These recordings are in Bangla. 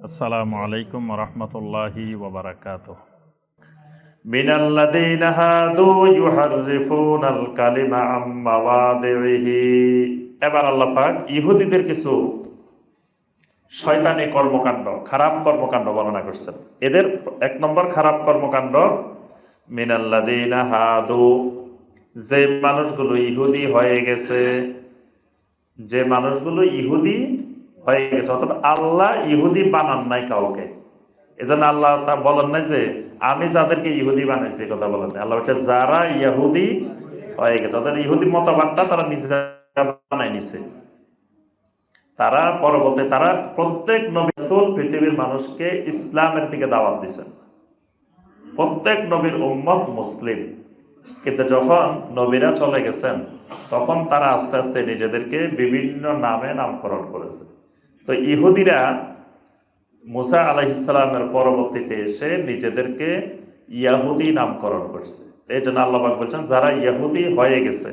আসসালামু আলাইকুম রহমতুল্লাহি ওবরাকাত من الذين هادوا يحرفون الكلم عن مواضعه এবার আল্লাহ পাক ইহুদিদের কিছু শয়তানি কর্মকাণ্ড খারাপ কর্মকাণ্ড বর্ণনা করছেন এদের এক নম্বর খারাপ কর্মকাণ্ড মিনাল্লাদিনা হাদু যে মানুষগুলো ইহুদি হয়ে গেছে যে মানুষগুলো ইহুদি হয়ে গেছে। অর্থাৎ আল্লাহ ইহুদি বানান নাই কাউকে। এজন্য আল্লাহ তা বলেন নাই যে, আমি যাদেরকে ইহুদি বানাইছি কথা বলেন আল্লাহ বলছে, যারা ইহুদি হয়ে গেছে, অর্থাৎ ইহুদি মতবাদটা তারা নিজেরা বানাই নিছে। তারা পরবর্তী, তারা প্রত্যেক নবিসুল পৃথিবীর মানুষকে ইসলামের দিকে দাওয়াত দিছেন। প্রত্যেক নবীর উম্মত মুসলিম। কিন্তু যখন নবীরা চলে গেছেন, তখন তারা আস্তে আস্তে নিজেদেরকে বিভিন্ন নামে নামকরণ করেছে। তো ইহুদিরা মুসা আলাইসালামের পরবর্তীতে এসে নিজেদেরকে ইয়াহুদি নামকরণ করছে। এই জন্য আল্লাহবাক বলছেন, যারা ইয়াহুদি হয়ে গেছে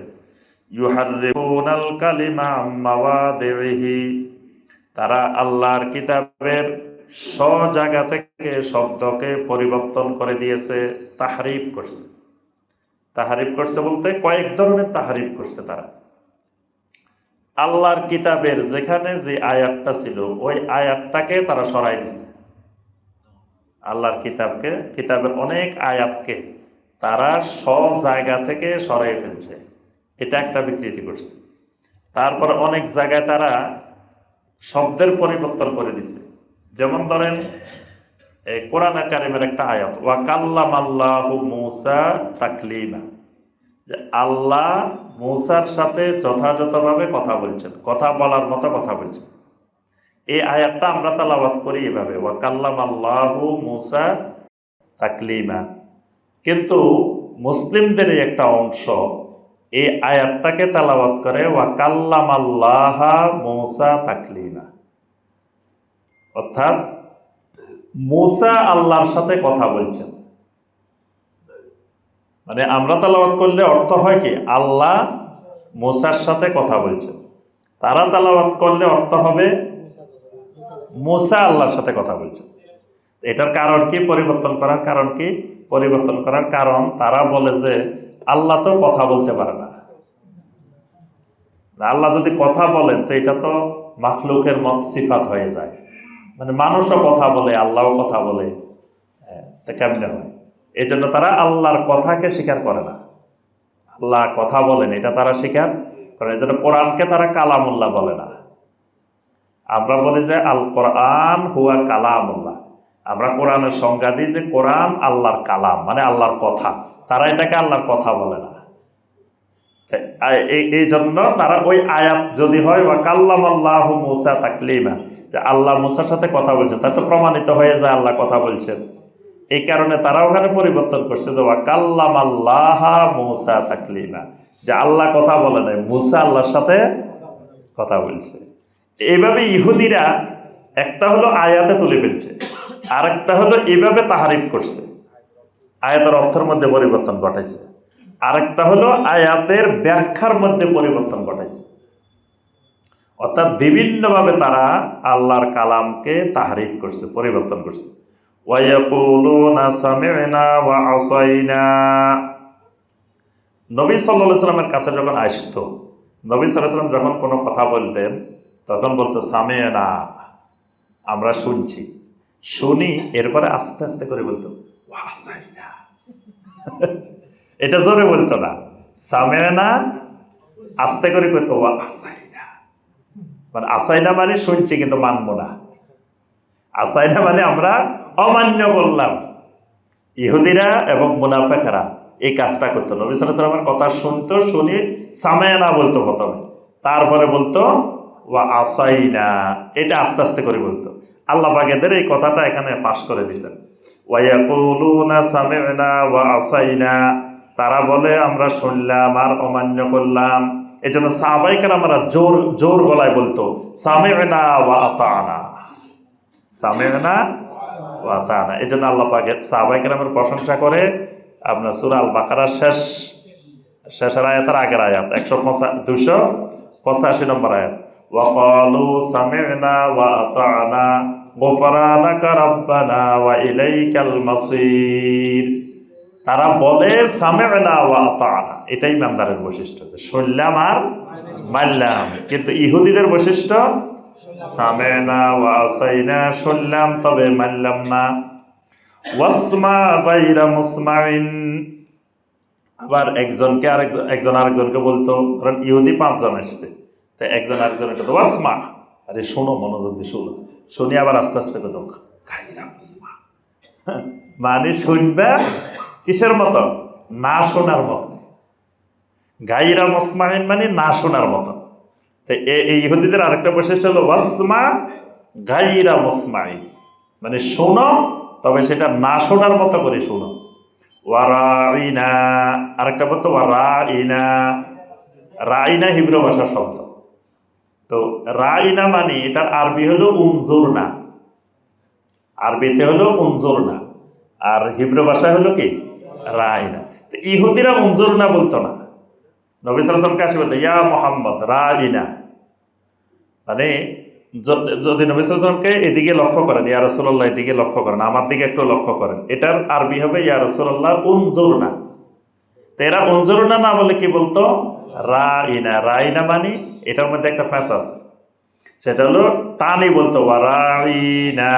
তারা আল্লাহর কিতাবের স জায়গা থেকে শব্দকে পরিবর্তন করে দিয়েছে, তাহারিফ করছে। তাহারিফ করছে বলতে কয়েক ধরনের তাহারিফ করছে তারা। আল্লাহর কিতাবের যেখানে যে আয়াতটা ছিল, ওই আয়াতটাকে তারা সরাই দিছে। আল্লাহর কিতাবকে, কিতাবের অনেক আয়াতকে তারা সব জায়গা থেকে সরাই ফেলছে। এটা একটা বিকৃতি করছে। তারপর অনেক জায়গায় তারা শব্দের পরিবর্তন করে দিছে। যেমন ধরেন কোরআন কারিমের একটা আয়াত, ওয়া কাল্লাম আল্লাহ মৌসা তাকলিমা। যে আল্লাহ মৌসার সাথে যথাযথভাবে কথা বলছেন, কথা বলার মতো কথা বলছেন। এই আয়াতটা আমরা তালাবাত করি এভাবে, ওয়া কাল্লাম আল্লাহ মৌসা তাকলিমা। কিন্তু মুসলিমদের একটা অংশ এই আয়াতটাকে তালাবাত করে, ওয়া কাল্লাম আল্লাহ মৌসা তাকলিমা। অর্থাৎ মুসা আল্লাহর সাথে কথা বলছেন। মানে আমরা তালাবাত করলে অর্থ হয় কি? আল্লাহ মোসার সাথে কথা বলছেন। তারা তালাবাত করলে অর্থ হবে মোসা আল্লাহর সাথে কথা বলছেন। এটার কারণ কি? পরিবর্তন করার কারণ কি? পরিবর্তন করার কারণ তারা বলে যে আল্লাহ তো কথা বলতে পারে না। আল্লাহ যদি কথা বলেন, তো এটা তো মাখলুকের মত সিফাত হয়ে যায়। মানে মানুষও কথা বলে, আল্লাহও কথা বলে কেমনে হয়? এই জন্য তারা আল্লাহর কথাকে স্বীকার করে না। আল্লাহ কথা বলেন, এটা তারা স্বীকার করে এই জন্য কোরআনকে তারা কালামুল্লাহ বলে না। আমরা বলি যে আল কোরআন হুয়া কালামুল্লাহ। আমরা কোরআনের সংজ্ঞা দিই যে কোরআন আল্লাহর কালাম মানে আল্লাহর কথা। তারা এটাকে আল্লাহর কথা বলে না। এই- জন্য তারা ওই আয়াত যদি হয় বা কাল্লাম আল্লাহ মুসা তাকলিমা। যে আল্লাহ মুসার সাথে কথা বলছেন তা তো প্রমাণিত হয়ে যায় আল্লাহ কথা বলছেন। এই কারণে তারা ওখানে পরিবর্তন করছে যে কাল্লাম আল্লাহ মুসা তাকলিমা। যে আল্লাহ কথা বলে নাই, মুসা আল্লাহর সাথে কথা বলছে। এইভাবে ইহুদিরা একটা হলো আয়াতে তুলে ফেলছে আর একটা হলো এইভাবে তাহারিফ করছে। আয়াতের অর্থের মধ্যে পরিবর্তন ঘটাইছে। আরেকটা হলো আয়াতের ব্যাখ্যার মধ্যে পরিবর্তন ঘটাইছে। অর্থাৎ বিভিন্নভাবে তারা আল্লাহর কালামকে তাহারিফ করছে, পরিবর্তন করছে। ওয়ায়াকুলুনা, সামি'না ওয়া আসাইনা। নবী সাল্লাল্লাহু সাল্লামের কাছে যখন আসতো, নবী সাল্লাল্লাহু সাল্লাম যখন কোনো কথা বলতেন, তখন বলতো, সামি'না। আমরা শুনছি। শুনি, এরপরে আস্তে আস্তে করে বলতো, ওয়া আসাইনা। এটা জোরে বলতো না। সামেনা? আস্তে করে কইতো, ওয়া আসাইনা। মানে আসাইনা মানে শুনছি কিন্তু মানবো না। আসাইনা মানে আমরা অমান্য বললাম ইহুদিরা এবং মুনাফেকেরা এই কাজটা করতো। নবী সাল্লামের কথা শুনতো, শুনি সামেনা বলতো প্রথমে। তারপরে বলতো, ওয়া আসাইনা। এটা আস্তে আস্তে করে বলতো। আল্লাহ পাকেদের এই কথাটা এখানে পাশ করে আসাইনা। তারা বলে, আমরা শুনলাম আর অমান্য করলাম। এই জন্য সাহাবাইকার আমরা জোর জোর গলায় বলতো, সামি'না ওয়া আতানা। সামি'না ওয়া এই জন্য আল্লাহ পাকে সাহাবাইকার আমার প্রশংসা করে, আপনার সূরা আল বাকারার শেষ, শেষের আয়াতের আগের আয়াত, একশো পঁচা, দুশো পঁচাশি নম্বর আয়াত। ওয়াকালু সামি'না ওয়া আতানা গোফরানাকা রব্বানা ওয়া ইলাইকাল মাসির। তারা বলে, সামেনা ওয়া আতানা। এটাই ইমানদারের বৈশিষ্ট্য শুনলাম আর মানলাম। কিন্তু ইহুদিদের বৈশিষ্ট্য সামেনা ওয়া আসাইনা শুনলাম তবে মানলাম না। ওয়াসমা গায়রা মুসমাইন। আবার একজনকে আরেক, একজন আরেকজনকে বলতো, কারণ ইহুদি পাঁচজন এসছে তো একজন আরেকজনকে তো ওয়াসমা। আরে শোনো, মনোযোগ দিয়ে শোনো। শুনি আবার আস্তে আস্তে কত মুসমা। মানে শুনবে কিসের মতো? না শোনার মতো। গাইরা মুসমাইন মানে না শোনার মতো। তো এ- এই ইহুদিদের আরেকটা বৈশিষ্ট্য হলো ওয়াসমা গাইরা মুসমাইন মানে শোনো, তবে সেটা না শোনার মতো করে শোনো। ওয়ারাইনা, আরেকটা বলতো ওয়ারাইনা। রাইনা হিব্রু ভাষার শব্দ। তো রাইনা মানে এটার আরবি হলো উনজুর না আরবিতে হলো উনজুর না আর হিব্রু ভাষায় হলো কি? রাইনা। তো ইহুদিরা উনজুর না বলতো না। নবী সালামকে আসে বলতো, ইয়া মোহাম্মদ, রাইনা। মানে যদি নবী সালামকে এদিকে লক্ষ্য করেন, ইয়া রসুল্লাহ এদিকে লক্ষ্য করেন, আমার দিকে একটু লক্ষ্য করেন। এটার আরবি হবে, ইয়া রসুল্লাহ উনজুর তো এরা উনজুর না না বলে কি বলতো? রাইনা। রাইনা মানে এটার মধ্যে একটা ফ্যাস আছে সেটা হলো টানি বলতো রাইনা।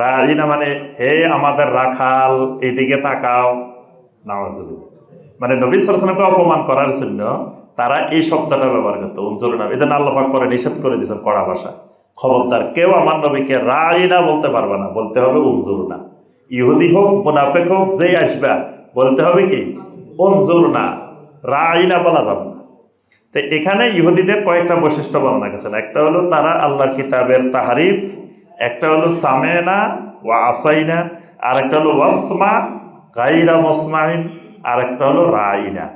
রাইনা মানে হে আমাদের রাখাল এইদিকে তাকাও। নামাজুবিল্লাহ মানে নবী সালামকে অপমান করার জন্য তারা এই শব্দটা ব্যবহার করতো, উনজুর না। এদের আল্লাপাক করে নিষেধ করে দিয়েছেন কড়া ভাষা খবরদার, কেউ আমার নবীকে রাইনা বলতে পারবে না, বলতে হবে উনজুর না। ইহুদি হোক, মুনাফেক হোক, যেই আসবে, বলতে হবে কি, উনজুর না। রাইনা বলা যাবে না। তো এখানে ইহুদিদের কয়েকটা বৈশিষ্ট্য বর্ণনা করেছেন। একটা হলো তারা আল্লাহর কিতাবের তাহারিফ, একটা হলো সামেনা ওয়া আসাইনা, আর একটা হলো ওয়াসমা গাইরা মুসমাইন। আর একটা হলো রাইনা।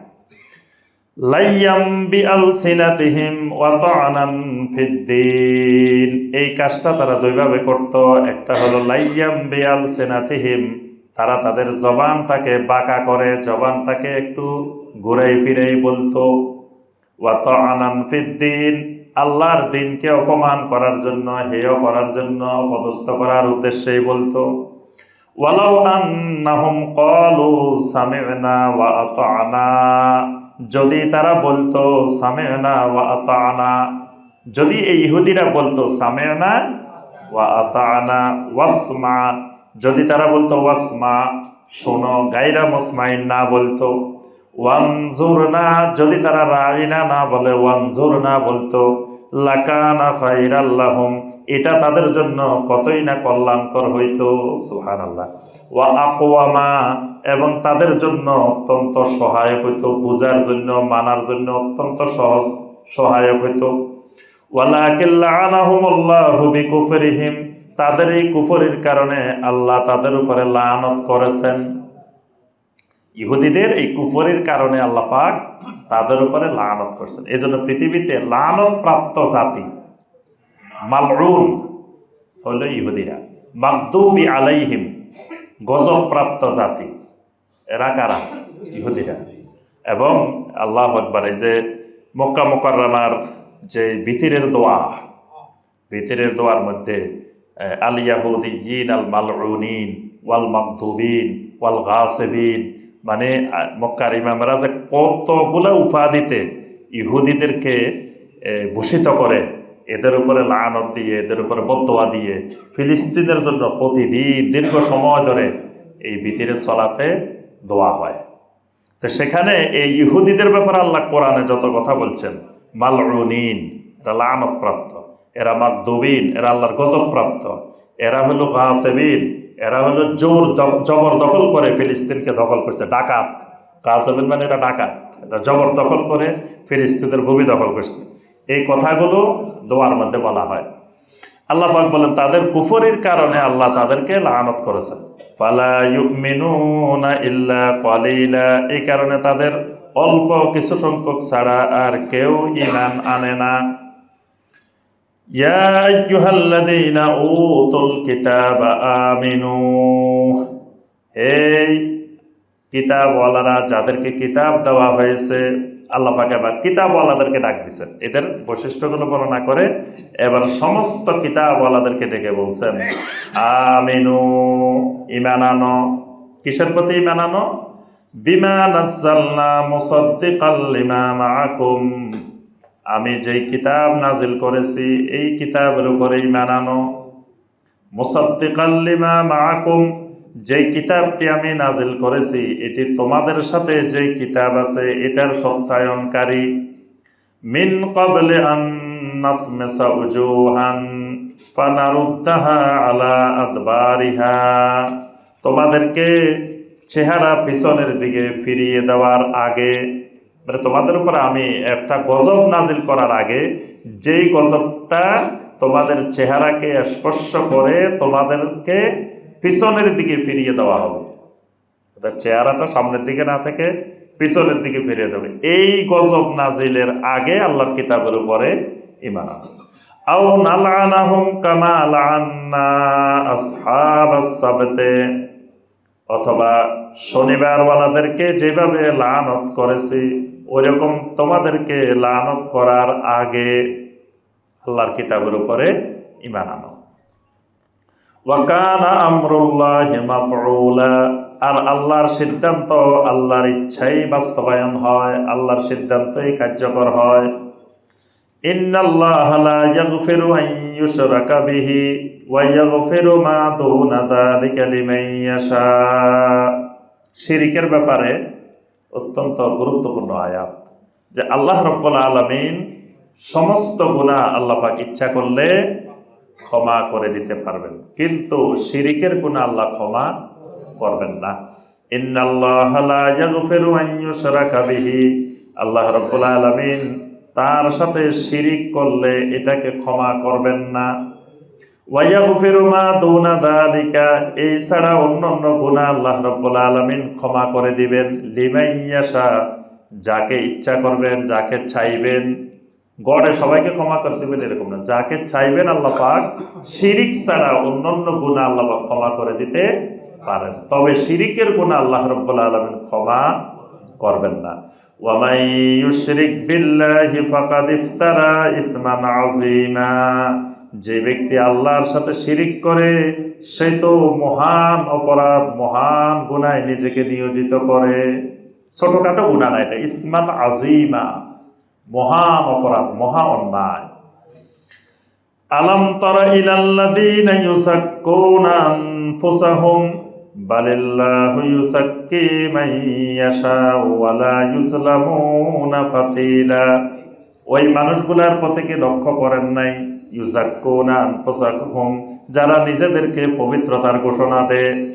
লাইয়াম বিআল সিনাতিহিম ওয়া তাআনান ফিদ্দিন। এই কাজটা তারা দুইভাবে করত। একটা হলো লাইয়াম সিনাতিহিম তারা তাদের জবানটাকে বাঁকা করে, জবানটাকে একটু ঘুরাই ফিরেই বলতো। ওয়াত আনান ফিদ্দিন, আল্লাহর দিনকে অপমান করার জন্য, হেয় করার জন্য অপদস্থ করার উদ্দেশ্যেই বলতো। ওয়ালাউ আন্নাহুম ক্বালু সামি'না ওয়া আতা'না। যদি তারা বলতো সামি'না ওয়া আতা'না, যদি এই ইহুদিরা বলতো সামি'না ওয়া আতা'না, ওয়াসমা, যদি তারা বলতো ওয়াসমা, শোনো, গায়রা মুসমাইন না বলতো। ওয়ানজুর না যদি তারা রাইনা না বলে ওয়ানজুর না বলতো। লাকানা ফাইরাল্লাহুম এটা তাদের জন্য কতই না কল্যাণকর হইতো সুহান আল্লাহ ওয়া আকওয়ামা, এবং তাদের জন্য অত্যন্ত সহায়ক হইতো, বোঝার জন্য, মানার জন্য অত্যন্ত সহজ সহায়ক হইতো। ওয়ালাকিল্লাহুমুল্লাহু বিকুফরিহিম, তাদের এই কুফরির কারণে আল্লাহ তাদের উপরে লানত করেছেন। ইহুদিদের এই কুফরির কারণে আল্লাহ পাক তাদের উপরে লানত করছেন। এই জন্য পৃথিবীতে লানত প্রাপ্ত জাতি মালরুন হলো ইহুদিরা। মাকদুবি আলাইহিম গজব প্রাপ্ত জাতি। এরা কারা? ইহুদিরা। এবং আল্লাহ আকবার, এই যে মক্কা মোকাররামার যে ভিতরের দোয়া, ভিতরের দোয়ার মধ্যে আল ইয়াহুদিয়িন আল মালউনিন ওয়াল মাকদুবিন ওয়াল গাসিবিন মানে মক্কার ইমামরা যে কতগুলা উপাধিতে ইহুদিদেরকে ভূষিত করে এদের উপরে লানত দিয়ে, এদের উপরে বদোয়া দিয়ে, ফিলিস্তিনের জন্য প্রতিদিন দীর্ঘ সময় ধরে এই ভিতরে চলাতে দোয়া হয়। তো সেখানে এই ইহুদিদের ব্যাপারে আল্লাহ কোরআনে যত কথা বলছেন, মালউনিন, এরা লানতপ্রাপ্ত, এরা মাকদুবিন এরা আল্লাহর গজবপ্রাপ্ত, এরা হলো গাছেবিন এরা হলো জোর জবর দখল করে ফিলিস্তিনকে দখল করছে, ডাকাত। গাছেবিন মানে এরা ডাকাত, এরা জবর দখল করে ফিলিস্তিনের ভূমি দখল করছে। এই কথাগুলো দোয়ার মধ্যে বলা হয়। আল্লাহ পাক বলেন, তাদের কুফরির কারণে আল্লাহ তাদেরকে লানত করেছেন। ফালা ইউমিনুনা ইল্লা কলিলা এই কারণে তাদের অল্প কিছু সংখ্যক ছাড়া আর কেউ ইমান আনে না। ইয়া আইয়ুহাল্লাযীনা উতুল কিতাবা আমিনু এই কিতাবওয়ালারা, যাদেরকে কিতাব দেওয়া হয়েছে আল্লাহ পাকে আবার কিতাবওয়ালাদেরকে ডাক দিচ্ছেন এদের বৈশিষ্ট্যগুলো বর্ণনা করে এবার সমস্ত কিতাব কিতাবওয়ালাদেরকে ডেকে বলছেন, আমিনু ইমানানো কিসের প্রতি ইমানানো আমি যেই কিতাব নাজিল করেছি, এই কিতাবের উপরে ইমান আনো। মুসাদ্দিকাল যেই কিতাবটি আমি নাজিল করেছি, এটি তোমাদের সাথে যেই কিতাব আছে, এটার সত্যায়নকারী। মিন ফানারুদ্দাহা আলা তোমাদেরকে চেহারা পিছনের দিকে ফিরিয়ে দেওয়ার আগে মানে তোমাদের উপর আমি একটা গজব নাজিল করার আগে, যেই গজবটা তোমাদের চেহারাকে স্পর্শ করে, তোমাদেরকে পিছনের দিকে ফিরিয়ে দেওয়া হবে। অর্থাৎ চেহারাটা সামনের দিকে না থেকে পিছনের দিকে ফিরিয়ে দেবে। এই গজব নাজিলের আগে আল্লাহর কিতাবের উপরে ইমান। আও নালানাহুম কামা লাআন্না আসহাবাস সাবতে, অথবা শনিবারওয়ালাদেরকে যেভাবে লানত করেছি, ওইরকম তোমাদেরকে লানত করার আগে আল্লাহর কিতাবের উপরে ইমান আনো। ওয়াকানা আমরুল্লাহি মাফউলা। আর আল্লাহর সিদ্ধান্ত আল্লাহর ইচ্ছাই বাস্তবায়ন হয়, আল্লাহর সিদ্ধান্তই কার্যকর হয়। শিরিকের ব্যাপারে অত্যন্ত গুরুত্বপূর্ণ আয়াত। যে আল্লাহ রব্বুল আলামিন সমস্ত গুনাহ আল্লাহ পাক ইচ্ছা করলে ক্ষমা করে দিতে পারবেন। কিন্তু শিরিকের গুনাহ আল্লাহ ক্ষমা করবেন না। আল্লাহ রব্বুল আলামিন তার সাথে শিরিক করলে এটাকে ক্ষমা করবেন না। ওয়াইয়াগফিরু মা দুনা দালিকা, এই ছাড়া অন্য অন্য গুনাহ আল্লাহ রাব্বুল আলামিন ক্ষমা করে দিবেন। লিমাইয়াশা যাকে ইচ্ছা করবেন, যাকে চাইবেন। গড়ে সবাইকে ক্ষমা করে দিবেন, এরকম না। যাকে চাইবেন আল্লাহ পাক শিরিক ছাড়া অন্যান্য গুণা আল্লাহ পাক ক্ষমা করে দিতে পারেন। তবে শিরিকের গুণা আল্লাহ রব্বুল্লা আলমিন ক্ষমা করবেন না। ওয়ামাই ইউশরিক বিল্লাহি ফাকাদ ইফতারা ইসমান আযীমা। যে ব্যক্তি আল্লাহর সাথে শিরিক করে, সে তো মহান অপরাধ, মহান গুনায় নিজেকে নিয়োজিত করে। ছোটখাটো গুণা না এটা, ইসমান আজিমা মহান অপরাধ, মহা অন্যায়। আলম ওই মানুষগুলার কি লক্ষ্য করেন নাই? ইউজাক্কুনা যারা নিজেদেরকে পবিত্রতার ঘোষণা দেয়।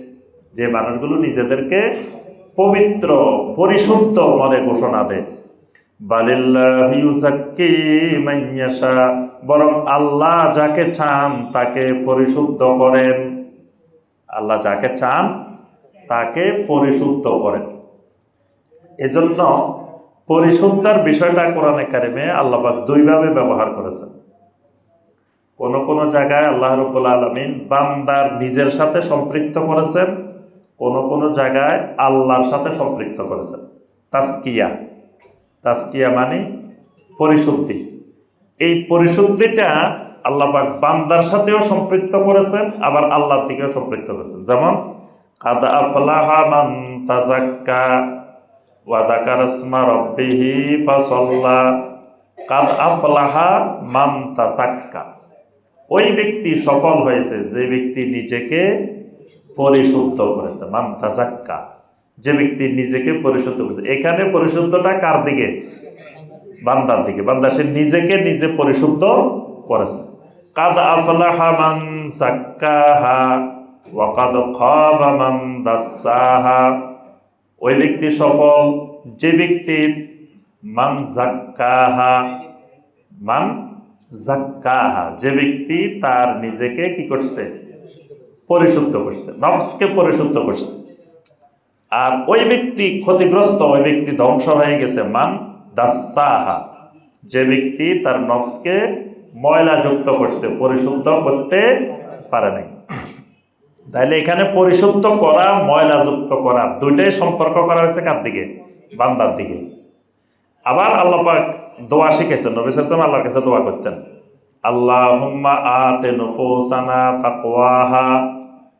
যে মানুষগুলো নিজেদেরকে পবিত্র, পরিশুদ্ধ মনে ঘোষণা দেয়। বরং আল্লাহ যাকে চান তাকে পরিশুদ্ধ করেন। আল্লাহ যাকে চান তাকে পরিশুদ্ধ করেন। এজন্য পরিশুদ্ধার বিষয়টা কোরআনে কারিমে আল্লাপাক দুইভাবে ব্যবহার করেছেন। কোন কোন জায়গায় আল্লাহ রব্বুল আলমিন বান্দার নিজের সাথে সম্পৃক্ত করেছেন, কোন কোন জায়গায় আল্লাহর সাথে সম্পৃক্ত করেছেন। তাস্কিয়া। তাস্কিয়া মানে পরিশুদ্ধি। এই পরিশুদ্ধিটা আল্লাপাক বান্দার সাথেও সম্পৃক্ত করেছেন, আবার আল্লাহর দিকেও সম্পৃক্ত করেছেন। যেমন, কাদা আফলাহা কাদ আফলাহা ওই ব্যক্তি সফল হয়েছে, যে ব্যক্তি নিজেকে পরিশুদ্ধ করেছে, মান তাজাক্কা। যে ব্যক্তি নিজেকে পরিশুদ্ধ করেছে এখানে পরিশুদ্ধটা কার দিকে? বান্দার দিকে। বান্দা সে নিজেকে নিজে পরিশুদ্ধ করেছে। কাদ আফলাহা ওই ব্যক্তি সফল, যে ব্যক্তি মান জাক্কাহা মান জাক্কাহা যে ব্যক্তি তার নিজেকে কি করছে? পরিশুদ্ধ করছে। নফসকে পরিশুদ্ধ করছে। আর ওই ব্যক্তি ক্ষতিগ্রস্ত, ওই ব্যক্তি ধ্বংস হয়ে গেছে। মান দাসাহা। যে ব্যক্তি তার নফসকে ময়লা যুক্ত করছে, পরিশুদ্ধ করতে পারে নাই। তাহলে এখানে পরিশুদ্ধ করা ময়লা যুক্ত করা, দুইটাই সম্পর্ক করা হয়েছে কার দিকে? বান্দার দিকে। আবার আল্লাহ পাক দোয়া শিখেছেন, নবী সাল্লাম আল্লাহর কাছে দোয়া করতেন, আল্লাহুম্মা আতে নুফুসানা তাকওয়াহা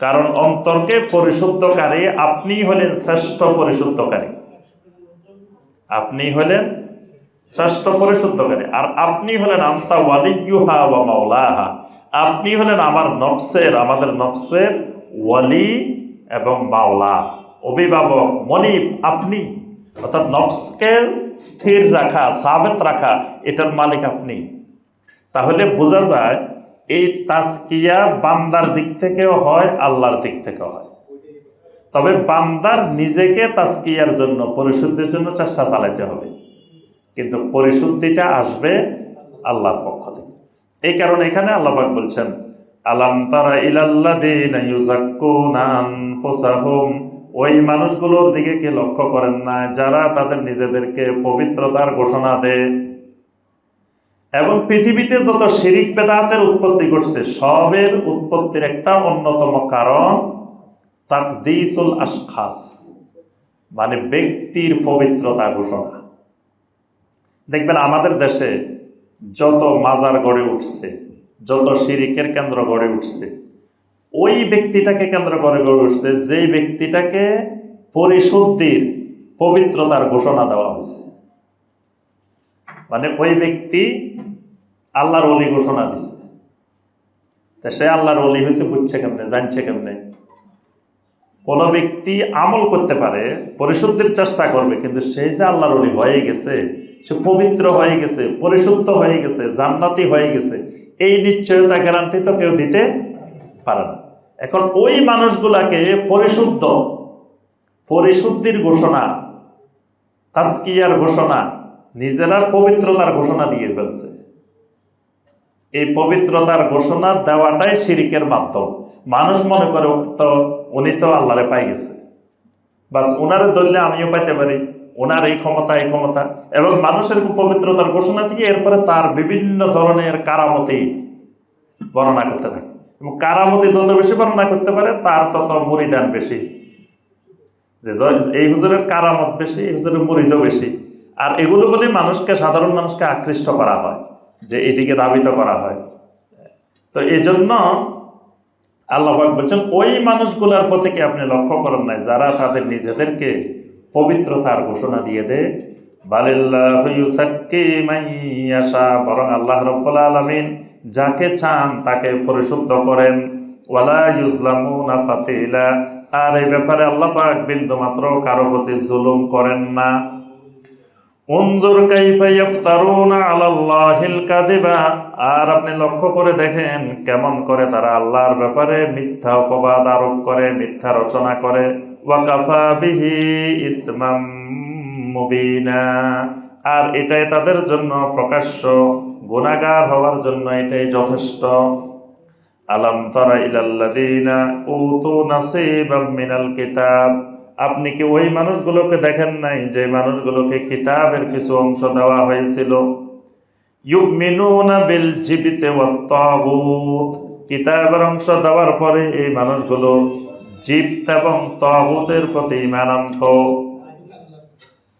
কারণ অন্তরকে পরিশুদ্ধকারী আপনি হলেন শ্রেষ্ঠ পরিশুদ্ধকারী। আপনি হলেন শ্রেষ্ঠ পরিশুদ্ধকারী। আর আপনি হলেন আন্তা ওয়ালিয়ুহা ওয়া মাওলাহা। আপনি হলেন আমার নফসের, আমাদের নফসের ওয়ালি এবং মাওলা, অভিভাবক, মনিব, আপনি। অর্থাৎ নফসকে স্থির রাখা, সাবেত রাখা, এটার মালিক আপনি। তাহলে বোঝা যায় এই তাস্কিয়া বান্দার দিক থেকেও হয়, আল্লাহর দিক থেকেও হয়। তবে বান্দার নিজেকে তাস্কিয়ার জন্য, পরিশুদ্ধির জন্য চেষ্টা চালাইতে হবে। কিন্তু পরিশুদ্ধিটা আসবে আল্লাহর পক্ষ থেকে। এই কারণে এখানে আল্লাহবাক বলছেন, আলাম তারা ইউযাক্কুনা ওই মানুষগুলোর দিকে কি লক্ষ্য করেন না, যারা তাদের নিজেদেরকে পবিত্রতার ঘোষণা দেয়? এবং পৃথিবীতে যত শিরিক বেদাতের উৎপত্তি ঘটছে, সবের উৎপত্তির একটা অন্যতম কারণ তাকদিসুল আশখাস মানে ব্যক্তির পবিত্রতা ঘোষণা। দেখবেন আমাদের দেশে যত মাজার গড়ে উঠছে, যত শিরিকের কেন্দ্র গড়ে উঠছে, ওই ব্যক্তিটাকে কেন্দ্র করে গড়ে উঠছে যেই ব্যক্তিটাকে পরিশুদ্ধির, পবিত্রতার ঘোষণা দেওয়া হয়েছে। মানে ওই ব্যক্তি আল্লাহর অলি ঘোষণা দিছে। তা সে আল্লাহর অলি হয়েছে, বুঝছে কেমনে, জানছে কেমনে? কোন ব্যক্তি আমল করতে পারে, পরিশুদ্ধির চেষ্টা করবে, কিন্তু সে যে আল্লাহর অলি হয়ে গেছে, সে পবিত্র হয়ে গেছে, পরিশুদ্ধ হয়ে গেছে, জান্নাতি হয়ে গেছে, এই নিশ্চয়তা গ্যারান্টি তো কেউ দিতে পারে না। এখন ওই মানুষগুলাকে পরিশুদ্ধ, পরিশুদ্ধির ঘোষণা তাস্কিয়ার ঘোষণা নিজেরা পবিত্রতার ঘোষণা দিয়ে ফেলছে। এই পবিত্রতার ঘোষণা দেওয়াটাই শিরিকের মাধ্যম। মানুষ মনে করে, তো উনি তো আল্লাহরে পাই গেছে। বাস ওনারে ধরলে আমিও পাইতে পারি। ওনার এই ক্ষমতা এই ক্ষমতা। এবং মানুষের পবিত্রতার ঘোষণা দিয়ে এরপরে তার বিভিন্ন ধরনের কারামতি বর্ণনা করতে থাকে। এবং কারামতি যত বেশি বর্ণনা করতে পারে, তার তত মরিদান বেশি। যে, এই হুজুরের কারামত বেশি, এই হুজুরের মরিদও বেশি। আর এগুলো বলে মানুষকে, সাধারণ মানুষকে আকৃষ্ট করা হয়, যে এদিকে ধাবিত করা হয়, তো এই জন্য আল্লাহ পাক বলছেন, ওই মানুষগুলোর প্রতি কি আপনি লক্ষ্য করেন নাই? যারা তাদের নিজেদেরকে পবিত্রতার ঘোষণা দিয়ে দেয় বরং আল্লাহ রাব্বুল আলামিন যাকে চান তাকে পরিশুদ্ধ করেন। ওয়ালা ইউজলামুনা ফাতিলা। আর এই ব্যাপারে আল্লাহ পাক বিন্দু মাত্র কারও প্রতি জুলুম করেন না। কাইফা ইফতারুনা আলাল্লাহিল কাযিবা। আর আপনি লক্ষ্য করে দেখেন কেমন করে তারা আল্লাহর ব্যাপারে মিথ্যা অপবাদ আরোপ করে, মিথ্যা রচনা করে। ওয়াকাফা বিহি মুবিনা। আর এটাই তাদের জন্য প্রকাশ্য, গুনাহগার হওয়ার জন্য এটাই যথেষ্ট। আলাম তারা ইলাল্লাযীনা উতু নাসীবাম মিনাল কিতাব। আপনি কি ওই মানুষগুলোকে দেখেন নাই যে মানুষগুলোকে কিতাবের কিছু অংশ দেওয়া হয়েছিল? ইউমিনুনা বিল জিবিতে কিতাবের অংশ দেওয়ার পরে এই মানুষগুলো জিপ্ত এবং তাগুতের প্রতি ঈমান আনত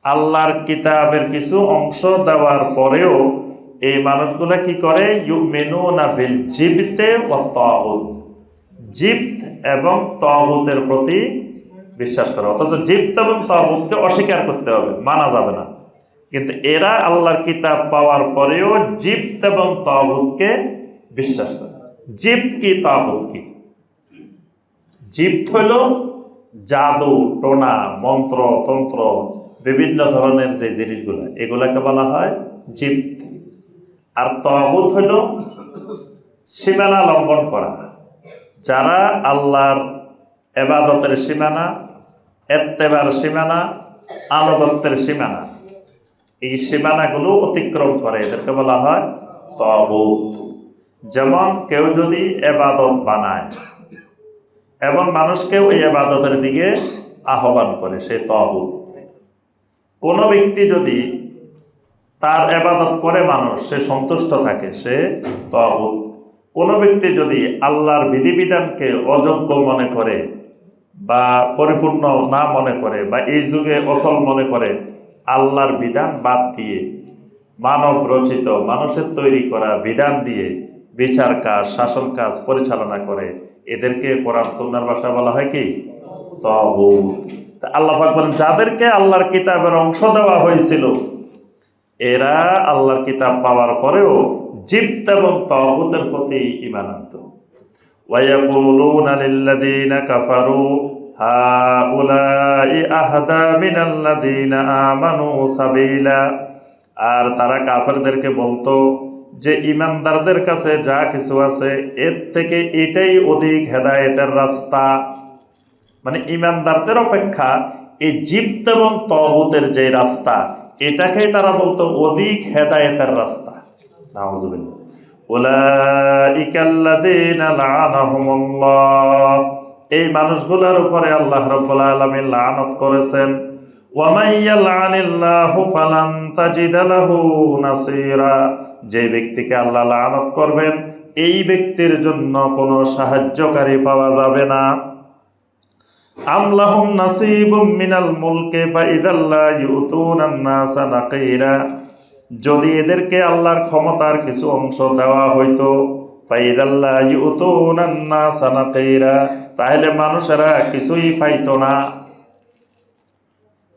আল্লাহর কিতাবের কিছু অংশ দেওয়ার পরেও এই মানুষগুলা কি করে? ইউমিনুনা বিল জিবতে ওয়াত তাগুত। জিপ্ত এবং তগুতের প্রতি বিশ্বাস করে। অথচ জিপ্ত এবং তগুতকে অস্বীকার করতে হবে, মানা যাবে না। কিন্তু এরা আল্লাহর কিতাব পাওয়ার পরেও জিপ্ত এবং তগুতকে বিশ্বাস করে। জিপ্ত কি, তাগুত কি? জিপ্ত হইল জাদু, টোনা, মন্ত্র, তন্ত্র, বিভিন্ন ধরনের যে জিনিসগুলো, এগুলাকে বলা হয় জিপ্ত আর তগুত হইল সীমানা লঙ্ঘন করা। যারা আল্লাহর এবাদতের সীমানা এত্তেবার সীমানা, আনুগত্যের সীমানা। এই সীমানাগুলো অতিক্রম করে, এদেরকে বলা হয় তগুত। যেমন কেউ যদি এবাদত বানায় এবং মানুষকেও এই আবাদতের দিকে আহ্বান করে, সে তগুত। কোনো ব্যক্তি যদি তার এবাদত করে মানুষ, সে সন্তুষ্ট থাকে, সে তগুত। কোনো ব্যক্তি যদি আল্লাহর বিধিবিধানকে অযোগ্য মনে করে বা পরিপূর্ণ না মনে করে বা এই যুগে অসল মনে করে, আল্লাহর বিধান বাদ দিয়ে, মানব রচিত, মানুষের তৈরি করা বিধান দিয়ে বিচার কাজ, শাসন কাজ পরিচালনা করে, এদেরকে কোরআন, সুন্নার ভাষা বলা হয় কি? তগুত। তা আল্লাহ বলেন, যাদেরকে আল্লাহর কিতাবের অংশ দেওয়া হয়েছিল, এরা আল্লাহর কিতাব পাওয়ার পরেও জিপ্ত এবং তগুতের প্রতি ইমান আনত। ويقولون للذين كفروا هؤلاء أهدى من الذين آمنوا سبيلا আর তারা কাফেরদেরকে বলতো যে ইমানদারদের কাছে যা কিছু আছে এর থেকে এটাই অধিক হেদায়েতের রাস্তা মানে ইমানদারদের অপেক্ষা এই জিপ্ত এবং তহুতের যে রাস্তা এটাকেই তারা বলতো অধিক হেদায়েতের রাস্তা নাউজুবিল্লাহ উলাইকাল্লাযীনা লাআনাহুমুল্লাহ এই মানুষগুলোর উপরে আল্লাহ রাব্বুল আলামিন লানত করেছেন। যে ব্যক্তিকে আল্লাহ লানত করবেন, এই ব্যক্তির জন্য কোনো সাহায্যকারী পাওয়া যাবে না। আমলাহুম নাসিবুম মিনাল মুলকে বা ইদাল্লা ইউতুনান নাসা নাকিরা। যদি এদেরকে আল্লাহর ক্ষমতার কিছু অংশ দেওয়া হইতো তাহলে মানুষেরা কিছুই পাইতো না।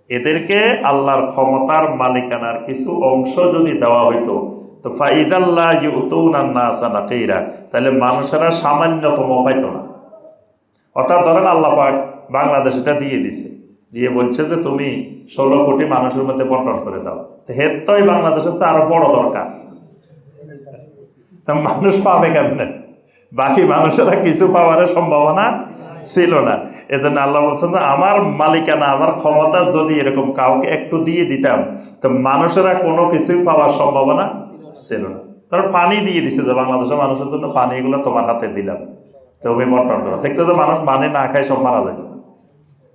এদেরকে আল্লাহর ক্ষমতার মালিকানার কিছু অংশ যদি দেওয়া হইতো, তো ফাইদাল্লা ইউতুনান নাসা নাকিরা তাহলে মানুষেরা সামান্যতম পাইতো না। অর্থাৎ ধরেন আল্লাহ পাক বাংলাদেশ এটা দিয়ে দিছে। দিয়ে বলছে যে তুমি ষোলো কোটি মানুষের মধ্যে বন্টন করে দাও। হের তো এই বাংলাদেশের আরও বড় দরকার। মানুষ পাবে কেমনে? বাকি মানুষেরা কিছু পাওয়ার সম্ভাবনা ছিল না। এজন্য আল্লাহ বলছেন যে, আমার মালিকানা, আমার ক্ষমতা যদি এরকম কাউকে একটু দিয়ে দিতাম, তো মানুষেরা কোনো কিছুই পাওয়ার সম্ভাবনা ছিল না। কারণ পানি দিয়ে দিছে যে, বাংলাদেশের মানুষের জন্য পানি এগুলো তোমার হাতে দিলাম। তো তুমি বন্টন করো। দেখতে তো মানুষ পানি না খায় সব মারা যায়।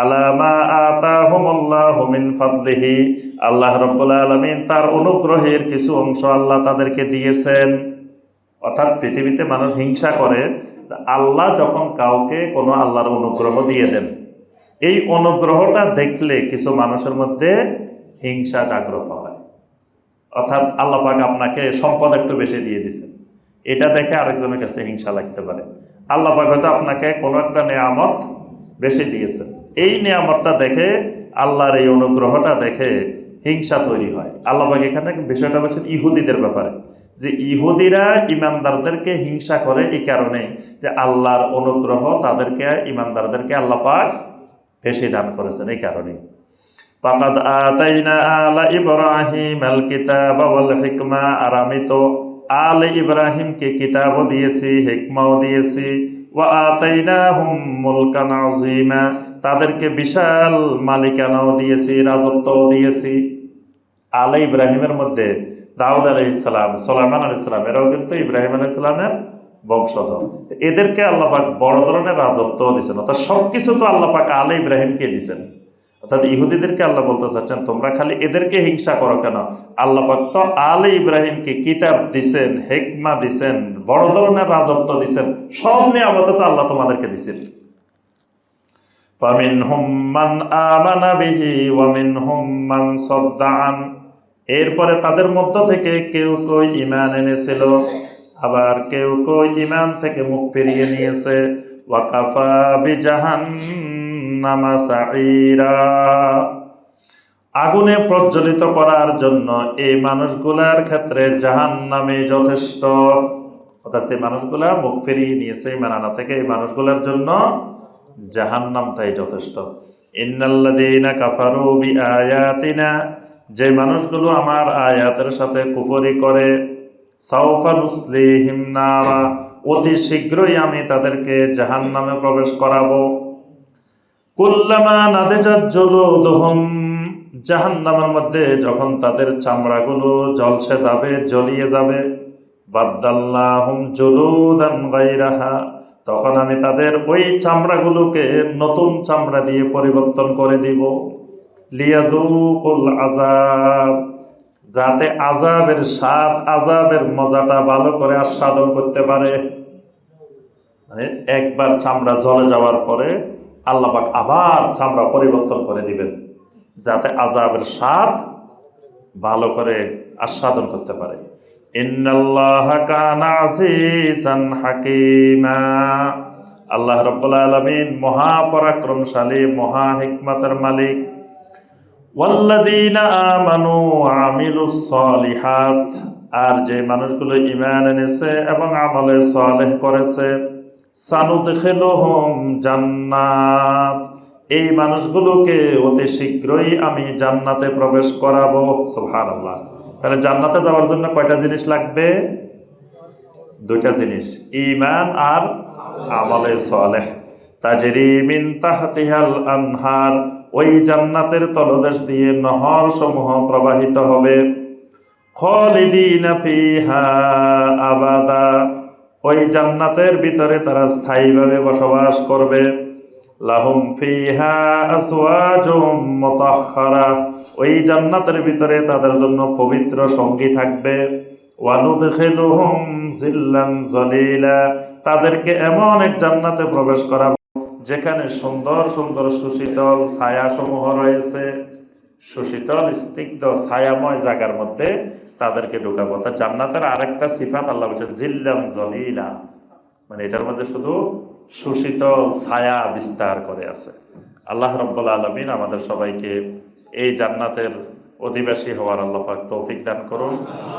আলামা আতাহুমুল্লাহু মিন ফাদলিহি। আল্লাহ রাব্বুল আলামিন তার অনুগ্রহের কিছু অংশ আল্লাহ তাদেরকে দিয়েছেন। অর্থাৎ পৃথিবীতে মানুষ হিংসা করে আল্লাহ যখন কাউকে কোনো আল্লাহর অনুগ্রহ দিয়ে দেন, এই অনুগ্রহটা দেখলে কিছু মানুষের মধ্যে হিংসা জাগ্রত হয়। অর্থাৎ আল্লাহ পাক আপনাকে সম্পদ একটু বেশি দিয়ে দিছেন এটা দেখে আরেকজনের কাছে হিংসা লাগতে পারে। আল্লাহ পাক হয়তো আপনাকে কোনো একটা নেয়ামত বেশি দিয়েছেন। এই নিয়ামতটা দেখে, আল্লাহর এই অনুগ্রহটা দেখে হিংসা তৈরি হয়। আল্লাহবাক এখানে বিষয়টা বলছেন ইহুদিদের ব্যাপারে। যে ইহুদিরা ইমানদারদেরকে হিংসা করে এই কারণে যে আল্লাহর অনুগ্রহ তাদেরকে, ইমানদারদেরকে আল্লাহ পাক বেশি দান করেছেন এই কারণে পাকাদ আতাইনা আলা ইব্রাহিম আল কিতাব ওয়াল হিকমা, আর আমি তো আল ইব্রাহিমকে কিতাবও দিয়েছি, হিকমাও দিয়েছি। ওয়া আতাইনাহুম মুলকান আযীমা তাদেরকে বিশাল মালিকানাও দিয়েছি, রাজত্বও দিয়েছি। আলে ইব্রাহিমের মধ্যে দাউদ আলহ ইসলাম সোলাইমান আলহ ইসলাম এরাও কিন্তু ইব্রাহিম আলহ ইসলামের বংশধর। এদেরকে আল্লাপাক বড় ধরনের রাজত্ব দিয়েছেন। অর্থাৎ সব কিছু তো আল্লাপাক আলে ইব্রাহিমকে দিয়েছেন। অর্থাৎ ইহুদিদেরকে আল্লাহ বলতে চাচ্ছেন তোমরা খালি এদেরকে হিংসা করো কেন? আল্লাপাক তো আলে ইব্রাহিমকে কিতাব দিছেন, হেকমা দিছেন, বড় ধরনের রাজত্ব দিছেন, সব নিয়ামত তো আল্লাহ তোমাদেরকে দিছেন। فمنهم من آمن به ومنهم من صد عن এরপরে তাদের মধ্য থেকে কেউ কেউ ইমান এনেছিল আবার কেউ কেউ ইমান থেকে মুখ ফিরিয়ে নিয়েছে ওয়াকাফা বিজাহান্নামা সাঈরা আগুনে প্রজ্বলিত করার জন্য এই মানুষগুলার ক্ষেত্রে জাহান নামে যথেষ্ট অর্থাৎ সেই মানুষগুলা মুখ ফিরিয়ে নিয়েছে এই মানানা থেকে এই মানুষগুলোর জন্য জাহান নামটাই যথেষ্ট। ইন্নাল্লাযীনা কাফারু বিআয়াতিনা, যে মানুষগুলো আমার আয়াতের সাথে কুফরি করে সাউফা নুসলিহিম নারা, অতি শীঘ্রই আমি তাদেরকে জাহান নামে প্রবেশ করাবো। কুল্লামা নাদেজাত জলুদহম, জাহান্নামের মধ্যে যখন তাদের চামড়াগুলো জলসে যাবে, জ্বলিয়ে যাবে, বাদ্দাল্লাহুম জুলুদান গায়রাহা তখন আমি তাদের ওই চামড়াগুলোকে নতুন চামড়া দিয়ে পরিবর্তন করে দিব। লিয়াদুকুল আজাব যাতে আজাবের স্বাদ আজাবের মজাটা ভালো করে আস্বাদন করতে পারে। মানে একবার চামড়া জ্বলে যাওয়ার পরে আল্লাপাক আবার চামড়া পরিবর্তন করে দিবেন, যাতে আজাবের স্বাদ ভালো করে আস্বাদন করতে পারে। আল্লাহ রব্বুল আলামিন মহাপরাক্রমশালী মহা হিকমতের মালিক আর যে মানুষগুলো ইমান এনেছে এবং আমলে সালেহ করেছে, সানুদখিলুহুম জান্নাত। এই মানুষগুলোকে অতি শীঘ্রই আমি জান্নাতে প্রবেশ করাবো। সুবহানাল্লাহ। তাহলে জান্নাতে যাওয়ার জন্য কয়টা জিনিস লাগবে? দুইটা জিনিস ইমান আর আমলে সালেহ। তাজরি মিন তাহতিহাল আনহার, ওই জান্নাতের তলদেশ দিয়ে নহর সমূহ প্রবাহিত হবে। খালিদিনা আবাদা, ওই জান্নাতের ভিতরে তারা স্থায়ীভাবে বসবাস করবে। লাহুম ফিহা আসওয়াজুম মুতাহহারা। ওই জান্নাতের ভিতরে তাদের জন্য পবিত্র সঙ্গী থাকবে। ওয়ানুদখিলুহুম জিল্লান জলিলা। তাদেরকে এমন এক জান্নাতে প্রবেশ করাবো যেখানে সুন্দর সুন্দর সুশীতল ছায়া সমূহ রয়েছে। সুশীতল, স্নিগ্ধ, ছায়াময় জায়গার মধ্যে তাদেরকে ঢুকাবো। তা জান্নাতের আরেকটা সিফাত আল্লাহ বলছেন জিল্লাম জলিলা। মানে এটার মধ্যে শুধু সুশীতল ছায়া বিস্তার করে আছে। আল্লাহ রব্বুল আলমিন আমাদের সবাইকে এই জান্নাতের অধিবাসী হওয়ার আল্লাহ পাক তৌফিক দান করুন।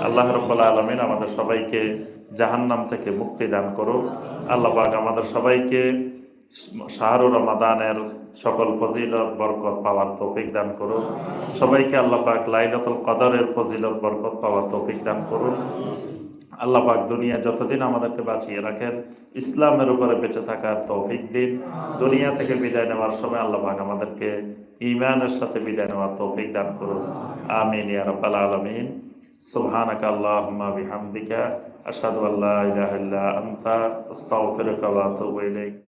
আল্লাহ রব্বুল আলমিন আমাদের সবাইকে জাহান্নাম থেকে মুক্তি দান করুন। আল্লাহ পাক আমাদের সবাইকে শাহরুর রমাদানের সকল ফজিলত, বরকত পাওয়ার তৌফিক দান করুন। সবাইকে আল্লাহ পাক লাইলাতুল কদরের ফজিলত, বরকত পাওয়ার তৌফিক দান করুন। আল্লাহ পাক দুনিয়া যতদিন আমাদেরকে বাঁচিয়ে রাখেন, ইসলামের উপরে বেঁচে থাকার তৌফিক দিন। দুনিয়া থেকে বিদায় নেওয়ার সময় আল্লাহ পাক আমাদেরকে ইমানের সাথে বিদায় নেওয়ার তৌফিক দান করুন। আমিন ইয়া রাব্বাল আলামিন। সুবহানাকা আল্লাহুম্মা বিহামদিকা, আশহাদু আল্লা ইলাহা ইল্লা আনতা, আস্তাগফিরুকা ওয়া আতুবু ইলাইক।